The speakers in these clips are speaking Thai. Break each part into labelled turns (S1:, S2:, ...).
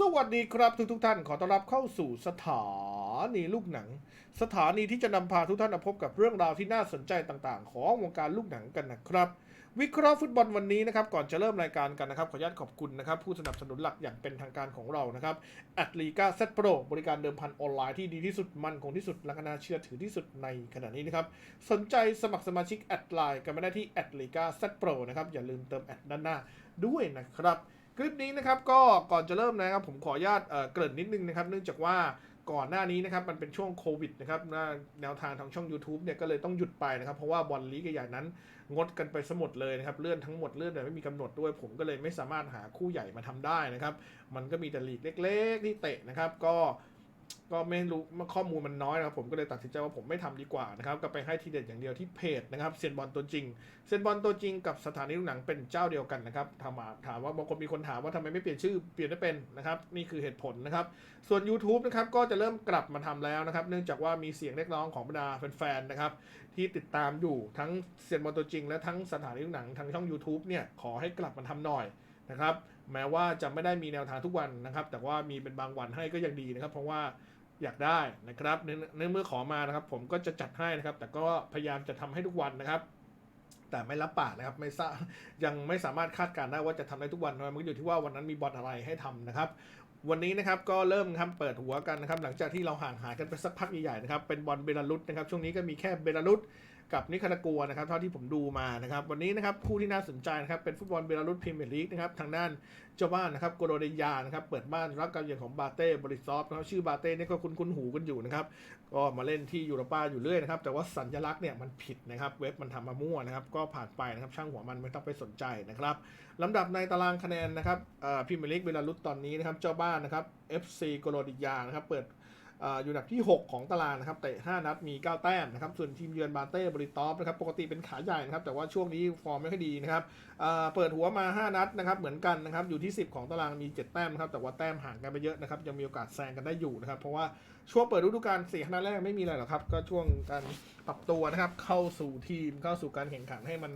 S1: สวัสดีครับทุกทุกท่านขอต้อนรับเข้าสู่สถานีลูกหนัง สถานีที่จะนำพาทุกท่านมาพบกับเรื่องราวที่น่าสนใจต่างๆ ของวงการลูกหนังกันนะครับ วิเคราะห์ฟุตบอลวันนี้นะครับก่อนจะเริ่มรายการกันนะครับ ขออนุญาตขอบคุณนะครับผู้สนับสนุนหลักอย่างเป็นทางการของเรานะครับแอดลีกาเซตโปรบริการเดิมพันออนไลน์ที่ดีที่สุดมันคงที่สุดและก็น่าเชื่อถือที่สุดในขณะนี้นะครับสนใจสมัครสมาชิกแอดไลน์กันมาได้ที่แอดลีกาเซตโปรนะครับอย่าลืมเติมแอดด้านหน้าด้วยนะครับ คลิปนี้นะครับก็ก่อนจะเริ่มนะครับผมขออนุญาตเกริ่นนิดนึงนะครับเนื่องจากว่าก่อนหน้านี้นะครับมันเป็นช่วงโควิดนะครับแนวทางทางช่อง YouTube เนี่ยก็เลยต้องหยุดไปนะครับเพราะว่าบอลลีกใหญ่ๆนั้นงดกันไปสมดเลยนะครับเลื่อนทั้งหมดเลื่อนแบบไม่มีกำหนดด้วย ผมก็เลยไม่สามารถหาคู่ใหญ่มาทำได้นะครับมันก็มีแต่ลีกเล็ก ๆ ที่เตะนะครับก็ ก็ไม่รู้ข้อมูลมันน้อยนะครับผมก็เลยตัดสินใจว่าผมไม่ทำดีกว่านะครับก็ไปให้ทีเด็ดอย่างเดียวที่เพจนะครับเซียนบอลตัวจริงเซียนบอลตัวจริงกับสถานีหนังเป็นเจ้าเดียวกันนะครับถามถามว่าบางคนมีคนถามว่าทำไมไม่เปลี่ยนชื่อเปลี่ยนได้เป็นนะครับนี่คือเหตุผลนะครับ ส่วน YouTube นะครับก็จะเริ่มกลับมาทำแล้วนะครับ เนื่องจากว่ามีเสียงเรียกร้องของบรรดาแฟนๆนะครับที่ติดตามอยู่ทั้งเซียนบอลตัวจริง และทั้งสถานีหนังทางช่อง YouTube เนี่ยขอให้กลับมาทำหน่อยนะครับ แม้ว่าจะไม่ได้มีแนวทางทุกวันนะครับ แต่ว่ามีเป็นบางวันให้ก็ยังดีนะครับ เพราะว่าอยากได้นะครับในเมื่อขอมานะครับ ผมก็จะจัดให้นะครับ แต่ก็พยายามจะทำให้ทุกวันนะครับ แต่ไม่รับปากนะครับ ไม่ทราบยังไม่สามารถคาดการณ์ได้ว่าจะทำได้ทุกวันนะมันก็อยู่ที่ว่าวันนั้นมีบอลอะไรให้ทำนะครับ วันนี้นะครับก็เริ่มครับเปิดหัวกันนะครับ หลังจากที่เราห่างหายกันไปสักพักใหญ่ๆนะครับเป็นบอลเบลารุสนะครับ ช่วงนี้ก็มีแค่เบลารุส กับนิคารากัวนะครับเท่าที่ผมดูมานะครับ วันนี้นะครับคู่ที่น่าสนใจนะครับเป็นฟุตบอลเบลารุสพรีเมียร์ลีกนะครับทางด้านเจ้าบ้านนะครับโกโรเดียานะครับเปิดบ้านรับการเยือนของบาเต้บริซอฟนะครับชื่อบาเต้เนี่ยก็คุ้นๆหูกันอยู่นะครับก็มาเล่นที่ยูโรป้าอยู่เรื่อยนะครับแต่ว่าสัญลักษณ์เนี่ยมันผิดนะครับเว็บมันทำมามั่วนะครับก็ผ่านไปนะครับช่างหัวมันไม่ต้องไปสนใจนะครับลำดับในตารางคะแนนนะครับพรีเมียร์ลีกเบลารุสตอนนี้นะครับเจ้าบ้านนะครับ FC โกโรดิยานะครับเปิด อยู่อันดับที่ 6 ของตารางนะครับเตะ5นัดมี 9 แต้มนะครับส่วนทีมเยือนบาเต้บริตอฟนะครับปกติเป็นขาใหญ่นะครับแต่ว่าช่วงนี้ฟอร์มไม่ค่อยดีนะครับเปิดหัวมา 5 นัดนะครับเหมือนกันนะครับอยู่ที่ 10 ของตารางมี 7 แต้มนะครับแต่ว่าแต้มห่างกันไปเยอะนะครับยังมีโอกาสแซงกันได้อยู่นะครับเพราะว่าช่วงเปิดฤดูกาลสี่นัดแรกไม่มีอะไรหรอกครับก็ช่วงการปรับตัวนะครับเข้าสู่ทีมเข้าสู่การแข่งขันให้มัน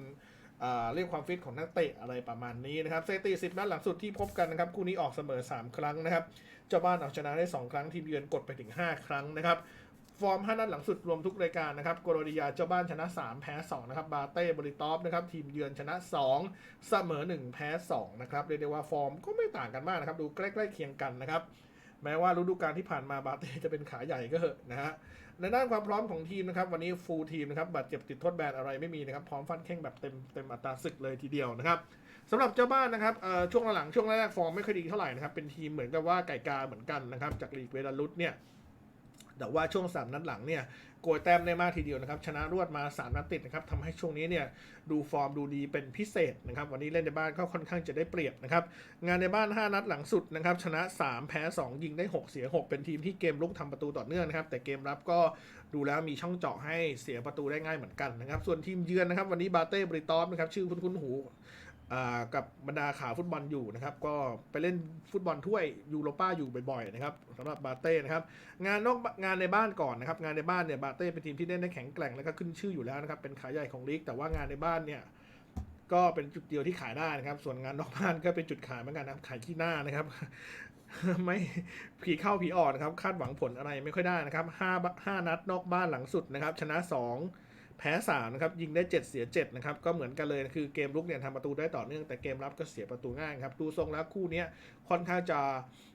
S1: เรียกความฟิตของนักเตะอะไรประมาณนี้นะครับสถิติ10 นัดหลังสุดที่พบกันนะครับคู่นี้ออกเสมอ 3 ครั้งนะครับเจ้าบ้านเอาชนะได้ 2 ครั้งทีมเยือนกดไปถึง 5 ครั้งนะครับฟอร์ม 5 นัดหลังสุดรวมทุกรายการนะครับโกโรดิยาเจ้าบ้านชนะ 3 แพ้ 2 นะครับ บาเต้บริตอฟนะครับ ทีมเยือนชนะ 2 เสมอ 1 แพ้ 2 นะครับ เรียกได้ว่าฟอร์มก็ไม่ต่างกันมากนะครับ ดูใกล้ ๆ เคียงกันนะครับ แม้ว่าฤดูกาลที่ผ่านมาบาเต้จะเป็นขาใหญ่ก็เหอะนะฮะในด้านความพร้อมของทีมนะครับ วันนี้ฟูลทีมนะครับบาดเจ็บติดโทษแบนอะไรไม่มีนะครับ พร้อมฟันแข้งแบบเต็มเต็มอัตราศึกเลยทีเดียวนะครับสำหรับเจ้าบ้านนะครับเอ่อช่วงหลังช่วงแรกฟอร์มไม่ค่อยดีเท่าไหร่นะครับเป็นทีมเหมือนกับว่าไก่กาเหมือนกันนะครับจากลีกเวลารุสเนี่ย แต่ว่าช่วงสามนัดหลังเนี่ยโกยแต้มได้มากทีเดียวนะครับ ชนะรวดมา 3 นัดติดนะครับทำให้ช่วงนี้เนี่ยดูฟอร์มดูดีเป็นพิเศษนะครับ วันนี้เล่นในบ้านก็ค่อนข้างจะได้เปรียบนะครับ งานในบ้าน 5 นัดหลังสุดนะครับ ชนะ 3 แพ้ 2 ยิงได้ 6 เสีย 6 เป็นทีมที่เกมลุกทำประตูต่อเนื่องนะครับ แต่เกมรับก็ดูแล้วมีช่องเจาะให้เสียประตูได้ง่ายเหมือนกันนะครับ ส่วนทีมเยือนนะครับ วันนี้บาเต้บริตอฟนะครับชื่อคุ้นๆหู กับบรรดาข่าวฟุตบอลอยู่นะครับ ก็ไปเล่นฟุตบอลถ้วยยูโรป้าอยู่บ่อยๆนะครับสำหรับบาเต้นะครับ งานนอกงานในบ้านก่อนนะครับ งานในบ้านเนี่ยบาเต้เป็นทีมที่เล่นได้แข็งแกร่งแล้วก็ขึ้นชื่ออยู่แล้วนะครับ เป็นขายใหญ่ของลีก แต่ว่างานในบ้านเนี่ยก็เป็นจุดเดียวที่ขายได้นะครับ ส่วนงานนอกบ้านก็เป็นจุดขายเหมือนกันนะครับขายขี้หน้านะครับ ไม่ผีเข้าผีออกนะครับ คาดหวังผลอะไรไม่ค่อยได้นะครับห้าห้านัดนอกบ้านหลังสุดนะครับ ชนะสอง แพ้สามนะครับยิงได้ 7 เสีย7นะครับก็เหมือนกันเลยคือเกมลุกเนี่ยทำประตูได้ต่อเนื่องแต่เกมรับก็เสียประตูง่ายครับดูทรงแล้วคู่นี้ค่อนข้างจะ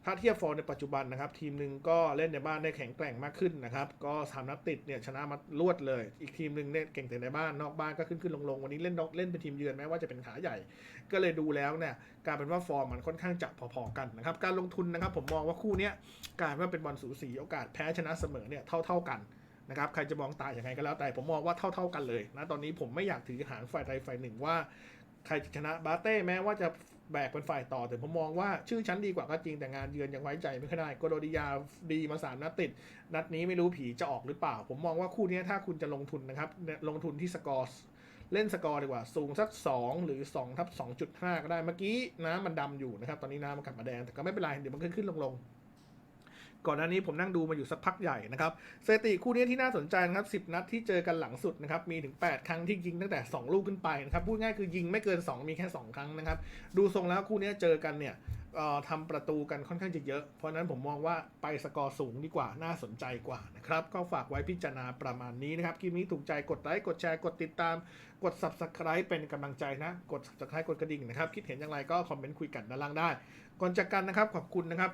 S1: ถ้าเทียบฟอร์มในปัจจุบันนะครับทีมหนึ่งก็เล่นในบ้านได้แข็งแกร่งมากขึ้นนะครับก็สามนัดติดเนี่ยชนะมารวดเลย อีกทีมหนึ่งเนี่ยเก่งแต่ในบ้านนอกบ้านก็ขึ้นขึ้นลงลงวันนี้เล่นนอกเล่นเป็นทีมเยือนแม้ว่าจะเป็นขาใหญ่ ก็เลยดูแล้วเนี่ยกลารเป็นว่าฟอร์มมันค่อนข้างจะพอๆกันนะครับการลงทุนนะครับผมมองว่าคู่นี้กลารว่าเป็นบอลสูสีโอกาสแพ้ชนะเสมอเนี่ยเท่า ๆกัน นะครับใครจะมองตายอย่างไรก็แล้วแต่ผมมองว่าเท่า ๆกันเลยนะตอนนี้ผมไม่อยากถือหางฝ่ายใดฝ่ายหนึ่งว่าใครจะชนะบาเต้แม้ว่าจะแบกเป็นฝ่ายต่อแต่ผมมองว่าชื่อชั้นดีกว่าก็จริงแต่งานเยือนยังไว้ใจไม่ค่อยได้โกโดดิยาดีมาสามนัดติด นัดนี้ไม่รู้ผีจะออกหรือเปล่า ผมมองว่าคู่นี้ถ้าคุณจะลงทุนนะครับลงทุนที่สกอร์เล่นสกอร์ดีกว่าสูงสัก 2 หรือ2ทับ2.5 ก็ได้เมื่อกี้น้ำมันดำอยู่นะครับ ตอนนี้น้ำมันกลับมาแดงแต่ก็ไม่เป็นไรเดี๋ยวมันขึ้นขึ้นลงลง ก่อนหน้านี้ผมนั่งดูมาอยู่สักพักใหญ่นะครับสถิติคู่นี้ที่น่าสนใจนะครับ 10 นัดที่เจอกันหลังสุดนะครับ มีถึง 8 ครั้งที่ยิงตั้งแต่ 2 ลูกขึ้นไปนะครับ พูดง่ายคือยิงไม่เกิน 2 มีแค่ 2 ครั้งนะครับ ดูทรงแล้วคู่นี้เจอกันเนี่ย ทำประตูกันค่อนข้างจะเยอะ เพราะนั้นผมมองว่าไปสกอร์สูงดีกว่าน่าสนใจกว่านะครับ ก็ฝากไว้พิจารณาประมาณนี้นะครับคลิปนี้ถูกใจกดไลค์กดแชร์กดติดตาม กด subscribe เป็นกำลังใจนะ กด subscribe กดกระดิ่งนะครับ คิดเห็นอย่างไรก็คอมเมนต์คุยกันด้านล่างได้ ก่อนจากกันนะครับขอบคุณนะครับ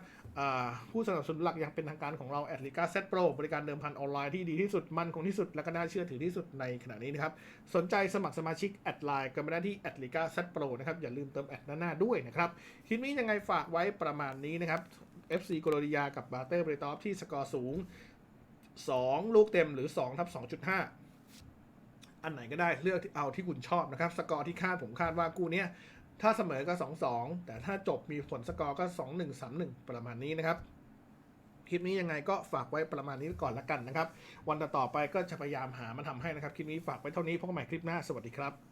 S1: ผู้สนับสนุนหลักอย่างเป็นทางการของเราแอดลิกาเซตโปรบริการเดิมพันออนไลน์ที่ดีที่สุดมั่นคงที่สุดและก็น่าเชื่อถือที่สุดในขณะนี้นะครับสนใจสมัครสมาชิกแอดไลน์กันมาได้ที่แอดลิกาเซตโปรนะครับอย่าลืมเติมแอดหน้าด้วยนะครับคลิปนี้ยังไงฝากไว้ประมาณนี้นะครับ FC โกโลดิยากับบาเต้เบรตอฟที่สกอร์สูง 2 ลูกเต็มหรือ2ทับ2.5 อันไหนก็ได้เลือกเอาที่คุณชอบนะครับ สกอร์ที่คาดผมคาดว่ากูเนี้ยถ้าเสมอก็ 2-2 แต่ถ้าจบมีผลสกอร์ก็ 2-1 3-1 ประมาณนี้นะครับ คลิปนี้ยังไงก็ฝากไว้ประมาณนี้ก่อนละกันนะครับ วันต่อไปก็จะพยายามหามาทำให้นะครับ คลิปนี้ฝากไว้เท่านี้พบกันใหม่คลิปหน้า สวัสดีครับ